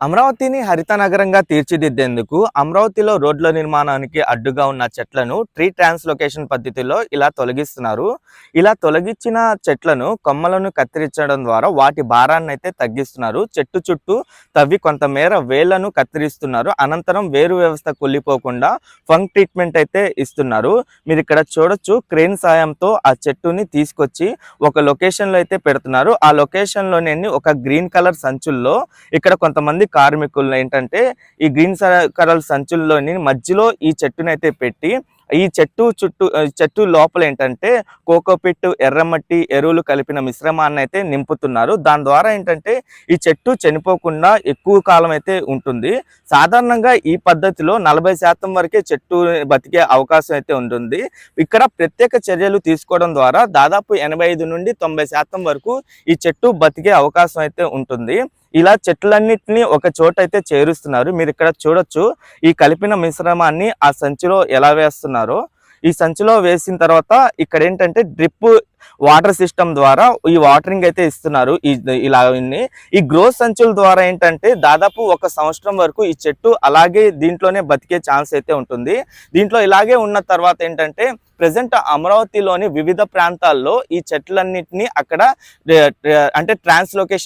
అమరావతిని హరిత నగరంగా తీర్చిదిద్దేందుకు అమరావతిలో రోడ్ల నిర్మాణానికి అడ్డుగా ఉన్న చెట్లను ట్రీ ట్రాన్స్లోకేషన్ పద్ధతిలో ఇలా తొలగిస్తున్నారు. ఇలా తొలగించిన చెట్లను కొమ్మలను కత్తిరించడం ద్వారా వాటి భారాన్ని అయితే తగ్గిస్తున్నారు. చెట్టు చుట్టూ తవ్వి కొంతమేర వేళ్ళను కత్తిరిస్తున్నారు. అనంతరం వేరు వ్యవస్థ కుళ్ళిపోకుండా ఫంక్ ట్రీట్మెంట్ అయితే ఇస్తున్నారు. మీరు ఇక్కడ చూడొచ్చు క్రేన్ సాయంతో ఆ చెట్టుని తీసుకొచ్చి ఒక లొకేషన్లో అయితే పెడుతున్నారు. ఆ లొకేషన్లోనే ఒక గ్రీన్ కలర్ సంచుల్లో ఇక్కడ కొంతమంది కార్మికులు ఏంటంటే ఈ గ్రీన్ కలర్ సంచుల్లోని మధ్యలో ఈ చెట్టునైతే పెట్టి ఈ చెట్టు చుట్టూ చెట్టు లోపల ఏంటంటే కోకోపిట్ ఎర్రమట్టి ఎరువులు కలిపిన మిశ్రమాన్ని అయితే నింపుతున్నారు. దాని ద్వారా ఏంటంటే ఈ చెట్టు చనిపోకుండా ఎక్కువ కాలం అయితే ఉంటుంది. సాధారణంగా ఈ పద్ధతిలో నలభై శాతం వరకే చెట్టు బతికే అవకాశం అయితే ఉంటుంది. ఇక్కడ ప్రత్యేక చర్యలు తీసుకోవడం ద్వారా దాదాపు ఎనభై ఐదు నుండి తొంభై శాతం వరకు ఈ చెట్టు బతికే అవకాశం అయితే ఉంటుంది. ఇలా చెట్లన్నిటిని ఒక చోట అయితే చేరుస్తున్నారు. మీరు ఇక్కడ చూడొచ్చు. ఈ కలిపిన మిశ్రమాన్ని ఆ సంచిలో ఎలా వేస్తున్నారు? ఈ సంచిలో వేసిన తర్వాత ఇక్కడ ఏంటంటే డ్రిప్ వాటర్ సిస్టమ్ ద్వారా ఈ వాటరింగ్ అయితే ఇస్తున్నారు ఈ ఇలా ఈ గ్రోత్ సంచుల ద్వారా ఏంటంటే దాదాపు ఒక సంవత్సరం వరకు ఈ చెట్టు అలాగే దీంట్లోనే బతికే ఛాన్స్ అయితే ఉంటుంది. దీంట్లో ఇలాగే ఉన్న తర్వాత ఏంటంటే ప్రజెంట్ అమరావతిలోని వివిధ ప్రాంతాల్లో ఈ చెట్లన్నిటిని అక్కడ అంటే ట్రాన్స్లోకేషన్